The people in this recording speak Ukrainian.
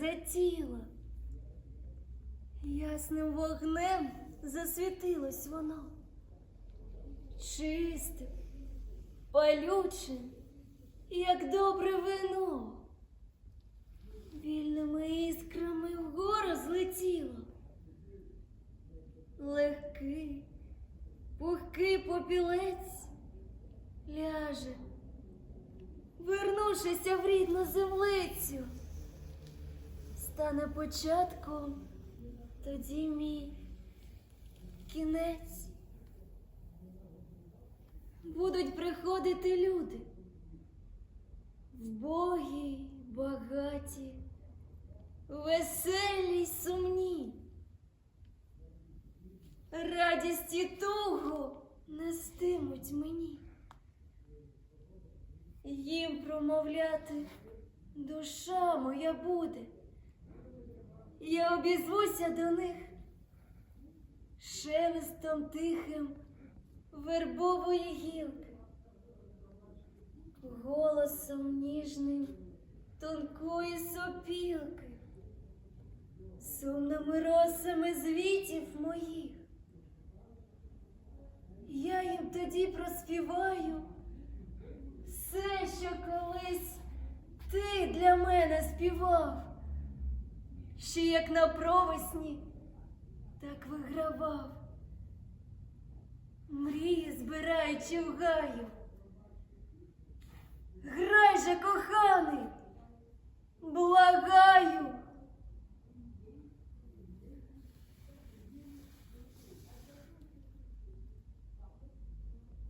затіла. Ясним вогнем засвітилось воно. Чисте, палюче, як добре вино. Вільними іскрами вгору злетіло. Легкий, пухкий попілець ляже, вернувшися в рідну землицю, стане початком тоді мій кінець. Будуть приходити люди, вбогі, багаті, веселі й сумні. Радість і тугу Їм промовляти душа моя буде. Я обізвуся до них шелестом тихим вербової гілки, голосом ніжним тонкої сопілки, сумними росами звітів моїх. Я їм тоді проспіваю що колись ти для мене співав, ще як на провесні, так вигравав, мрії збираючи в гаю. Грай